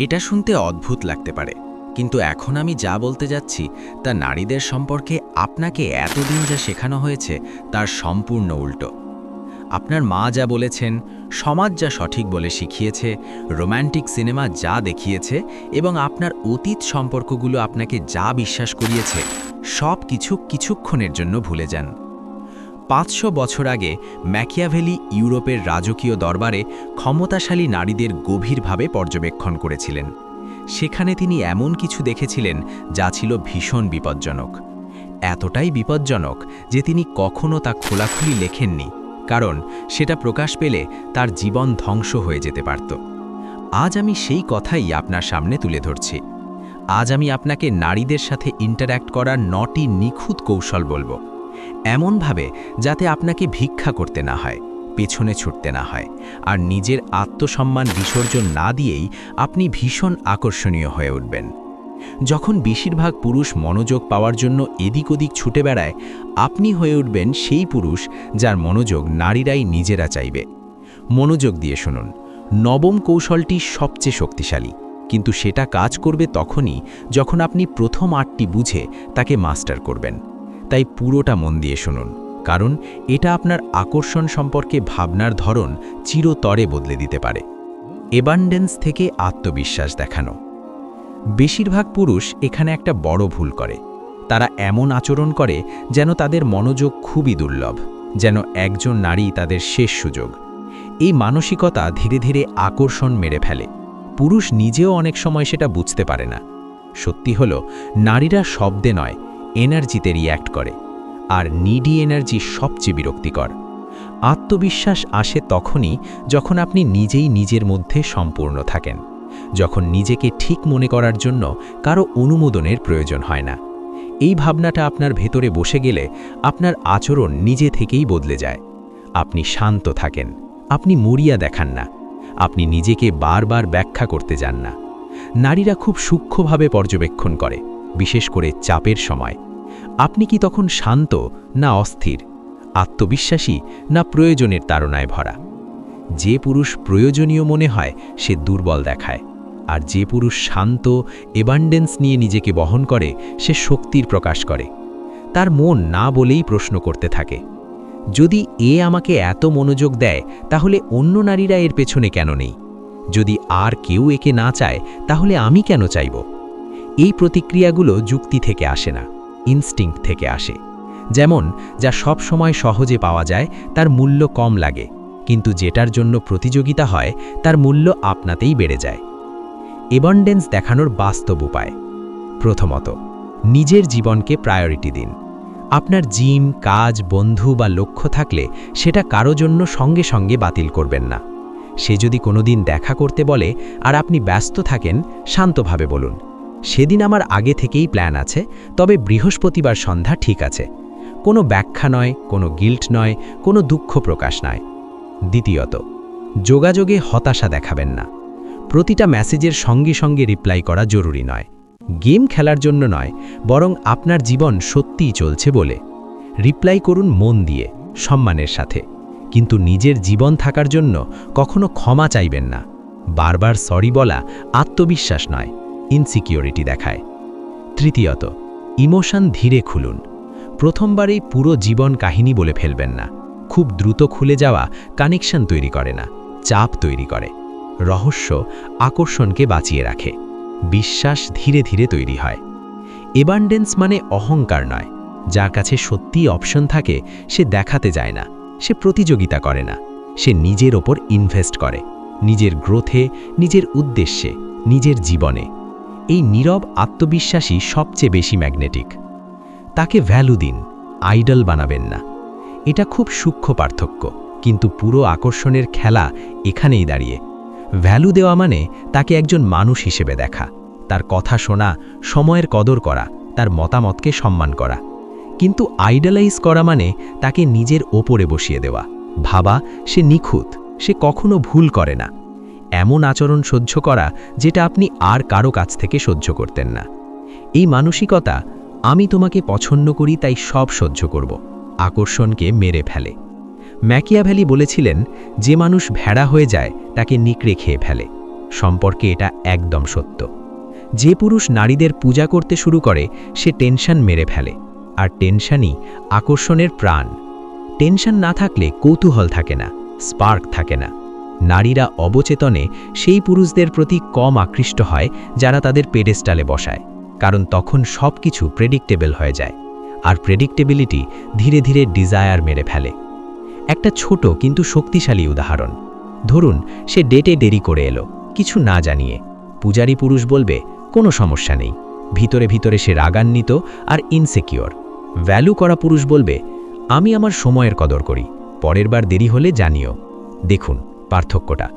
এটা শুনতে অদ্ভুত লাগতে পারে, কিন্তু এখন আমি যা বলতে যাচ্ছি তা নারীদের সম্পর্কে আপনাকে এতদিন যা শেখানো হয়েছে তার সম্পূর্ণ উল্টো। আপনার মা যা বলেছেন, সমাজ যা সঠিক বলে শিখিয়েছে, রোম্যান্টিক সিনেমা যা দেখিয়েছে এবং আপনার অতীত সম্পর্কগুলো আপনাকে যা বিশ্বাস করিয়েছে, সব কিছু কিছুক্ষণের জন্য ভুলে যান। পাঁচশো বছর আগে ম্যাকিয়াভেলি ইউরোপের রাজকীয় দরবারে ক্ষমতাশালী নারীদের গভীরভাবে পর্যবেক্ষণ করেছিলেন। সেখানে তিনি এমন কিছু দেখেছিলেন যা ছিল ভীষণ বিপজ্জনক। এতটাই বিপজ্জনক যে তিনি কখনো তা খোলাখুলি লেখেননি, কারণ সেটা প্রকাশ পেলে তার জীবন ধ্বংস হয়ে যেতে পারত। আজ আমি সেই কথাই আপনার সামনে তুলে ধরছি। আজ আমি আপনাকে নারীদের সাথে ইন্টারঅ্যাক্ট করার নটি নিখুঁত কৌশল বলব। এমনভাবে যাতে আপনাকে ভিক্ষা করতে না হয়, পেছনে ছুটতে না হয়, আর নিজের আত্মসম্মান বিসর্জন না দিয়েই আপনি ভীষণ আকর্ষণীয় হয়ে উঠবেন। যখন বেশিরভাগ পুরুষ মনোযোগ পাওয়ার জন্য এদিক ওদিক ছুটে বেড়ায়, আপনি হয়ে উঠবেন সেই পুরুষ যার মনোযোগ নারীরাই নিজেরা চাইবে। মনোযোগ দিয়ে শুনুন, নবম কৌশলটি সবচেয়ে শক্তিশালী, কিন্তু সেটা কাজ করবে তখনই যখন আপনি প্রথম আটটি বুঝে তাকে মাস্টার করবেন। তাই পুরোটা মন দিয়ে শুনুন, কারণ এটা আপনার আকর্ষণ সম্পর্কে ভাবনার ধরন চিরতরে বদলে দিতে পারে। এবান্ডেন্স থেকে আত্মবিশ্বাস দেখানো। বেশিরভাগ পুরুষ এখানে একটা বড় ভুল করে। তারা এমন আচরণ করে যেন তাদের মনোযোগ খুবই দুর্লভ, যেন একজন নারী তাদের শেষ সুযোগ। এই মানসিকতা ধীরে ধীরে আকর্ষণ মেরে ফেলে। পুরুষ নিজেও অনেক সময় সেটা বুঝতে পারে না। সত্যি হল, নারীরা শব্দে নয় এনার্জিতে রিয়্যাক্ট করে, আর নিডি এনার্জি সবচেয়ে বিরক্তিকর। আত্মবিশ্বাস আসে তখনই যখন আপনি নিজেই নিজের মধ্যে সম্পূর্ণ থাকেন, যখন নিজেকে ঠিক মনে করার জন্য কারও অনুমোদনের প্রয়োজন হয় না। এই ভাবনাটা আপনার ভেতরে বসে গেলে আপনার আচরণ নিজে থেকেই বদলে যায়। আপনি শান্ত থাকেন, আপনি মরিয়া দেখান না, আপনি নিজেকে বারবার ব্যাখ্যা করতে যান না। নারীরা খুব সূক্ষ্মভাবে পর্যবেক্ষণ করে বিশেষ করে চাপের সময়। আপনি কি তখন শান্ত না অস্থির? আত্মবিশ্বাসী না প্রয়োজনের তাড়নায় ভরা? যে পুরুষ প্রয়োজনীয় মনে হয়, সে দুর্বল দেখায়। আর যে পুরুষ শান্ত এবান্ডেন্স নিয়ে নিজেকে বহন করে, সে শক্তির প্রকাশ করে। তার মন না বলেই প্রশ্ন করতে থাকে। যদি এ আমাকে এত মনোযোগ দেয়, তাহলে অন্য নারীরা এর পেছনে কেন নেই? যদি আর কেউ একে না চায়, তাহলে আমি কেন চাইব? এই প্রতিক্রিয়াগুলো যুক্তি থেকে আসে না ইনস্টিংক্ট থেকে আসে। যেমন, যা সব সময় সহজে পাওয়া যায়, তার মূল্য কম লাগে, কিন্তু যেটার জন্য প্রতিযোগিতা হয়, তার মূল্য আপনাতেই বেড়ে যায়। এবন্ডেন্স দেখানোর বাস্তব উপায়। প্রথমত, নিজের জীবনকে প্রায়োরিটি দিন। আপনার জিম কাজ, বন্ধু বা লক্ষ্য থাকলে সেটা কারও জন্য সঙ্গে সঙ্গে বাতিল করবেন না। সে যদি কোনোদিন দেখা করতে বলে, আর আপনি ব্যস্ত থাকেন, শান্তভাবে বলুন। সেদিন আমার আগে থেকেই প্ল্যান আছে, তবে বৃহস্পতিবার সন্ধ্যা ঠিক আছে। কোনো ব্যাখ্যা নয়, কোনো গিল্ট নয়, কোনো দুঃখ প্রকাশ নয়। দ্বিতীয়ত, যোগাযোগে হতাশা দেখাবেন না। প্রতিটা মেসেজের সঙ্গে সঙ্গে রিপ্লাই করা জরুরি নয়। গেম খেলার জন্য নয়, বরং আপনার জীবন সত্যিই চলছে বলে। রিপ্লাই করুন মন দিয়ে, সম্মানের সাথে। কিন্তু নিজের জীবন থাকার জন্য কখনো ক্ষমা চাইবেন না। বারবার সরি বলা আত্মবিশ্বাস নয়। ইনসিকিউরিটি দেখায়। তৃতীয়ত, ইমোশন ধীরে খুলুন। প্রথমবারেই পুরো জীবন কাহিনী বলে ফেলবেন না। খুব দ্রুত খুলে যাওয়া কানেকশন তৈরি করে না, চাপ তৈরি করে। রহস্য আকর্ষণকে বাঁচিয়ে রাখে। বিশ্বাস ধীরে ধীরে তৈরি হয়। এবান্ডেন্স মানে অহংকার নয়। যার কাছে সত্যি অপশন থাকে, সে দেখাতে যায় না, সে প্রতিযোগিতা করে না। সে নিজের ওপর ইনভেস্ট করে। নিজের গ্রোথে নিজের উদ্দেশ্যে, নিজের জীবনে। এই নীরব আত্মবিশ্বাসী সবচেয়ে বেশি ম্যাগনেটিক। তাকে ভ্যালু দিন, আইডল বানাবেন না। এটা খুব সূক্ষ্ম পার্থক্য, কিন্তু পুরো আকর্ষণের খেলা এখানেই দাঁড়িয়ে। ভ্যালু দেওয়া মানে তাকে একজন মানুষ হিসেবে দেখা, তার কথা শোনা, সময়ের কদর করা, তার মতামতকে সম্মান করা। কিন্তু আইডালাইজ করা মানে তাকে নিজের ওপরে বসিয়ে দেওয়া। ভাবা, সে নিখুঁত, সে কখনো ভুল করে না। এমন আচরণ সহ্য করা যেটা আপনি আর কারও কাছ থেকে সহ্য করতেন না। এই মানসিকতা, আমি তোমাকে পছন্দ করি তাই সব সহ্য করব, আকর্ষণকে মেরে ফেলে। ম্যাকিয়াভ্যালি বলেছিলেন, যে মানুষ ভেড়া হয়ে যায়, তাকে নিকড়ে খেয়ে ফেলে। সম্পর্কে এটা একদম সত্য। যে পুরুষ নারীদের পূজা করতে শুরু করে, সে টেনশন মেরে ফেলে। আর টেনশনই আকর্ষণের প্রাণ। টেনশন না থাকলে কৌতূহল থাকে না, স্পার্ক থাকে না। নারীরা অবচেতনে সেই পুরুষদের প্রতি কম আকৃষ্ট হয় যারা তাদের পেডেস্টালে বসায়, কারণ তখন সব কিছু প্রেডিক্টেবল হয়ে যায় আর প্রেডিক্টেবিলিটি ধীরে ধীরে ডিজায়ার মেরে ফেলে। একটা ছোট কিন্তু শক্তিশালী উদাহরণ, ধরুন সে ডেটে দেরি করে এলো, কিছু না জানিয়ে, পূজারী পুরুষ বলবে, কোনো সমস্যা নেই। ভিতরে ভিতরে সে রাগান্বিত আর ইনসেকিওর ভ্যালু করা পুরুষ বলবে, আমি আমার সময়ের কদর করি, পরের বার দেরি হলে জানিও। দেখুন পার্থক্যটা।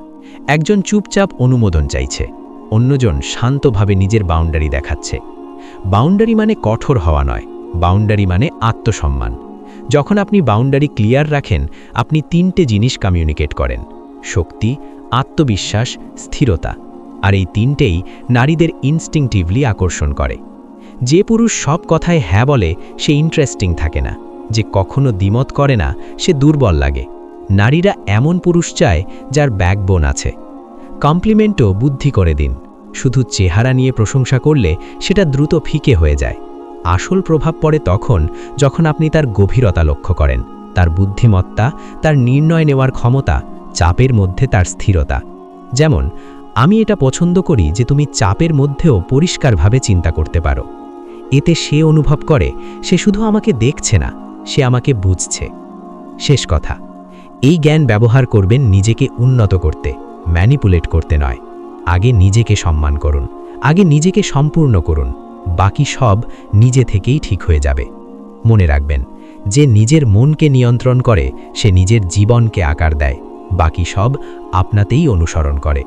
একজন চুপচাপ অনুমোদন চাইছে, অন্যজন শান্তভাবে নিজের বাউন্ডারি দেখাচ্ছে। বাউন্ডারি মানে কঠোর হওয়া নয়, বাউন্ডারি মানে আত্মসম্মান। যখন আপনি বাউন্ডারি ক্লিয়ার রাখেন, আপনি তিনটে জিনিস কমিউনিকেট করেন, শক্তি, আত্মবিশ্বাস, স্থিরতা। আর এই তিনটেই নারীদের ইনস্টিংটিভলি আকর্ষণ করে। যে পুরুষ সব কথায় হ্যাঁ বলে, সে ইন্টারেস্টিং থাকে না। যে কখনো দ্বিমত করে না, সে দুর্বল লাগে। নারীরা এমন পুরুষ চায় যার ব্যাকবোন আছে। কমপ্লিমেন্টও বুদ্ধি করে দিন। শুধু চেহারা নিয়ে প্রশংসা করলে সেটা দ্রুত ফিকে হয়ে যায়। আসল প্রভাব পড়ে তখন যখন আপনি তার গভীরতা লক্ষ্য করেন। তার বুদ্ধিমত্তা, তার নির্ণয় নেওয়ার ক্ষমতা, চাপের মধ্যে তার স্থিরতা। যেমন, আমি এটা পছন্দ করি যে তুমি চাপের মধ্যেও পরিষ্কারভাবে চিন্তা করতে পারো। এতে সে অনুভব করে, সে শুধু আমাকে দেখছে না, সে আমাকে বুঝছে। শেষ কথা। এই জ্ঞান ব্যবহার করবেন নিজেকে উন্নত করতে ম্যানিপুলেট করতে নয়। আগে নিজেকে সম্মান করুন, আগে নিজেকে সম্পূর্ণ করুন, বাকি সব নিজে থেকেই ঠিক হয়ে যাবে। মনে রাখবেন, যে নিজের মনকে নিয়ন্ত্রণ করে, সে নিজের জীবনকে আকার দেয়, বাকি সব আপনাতেই অনুসরণ করে।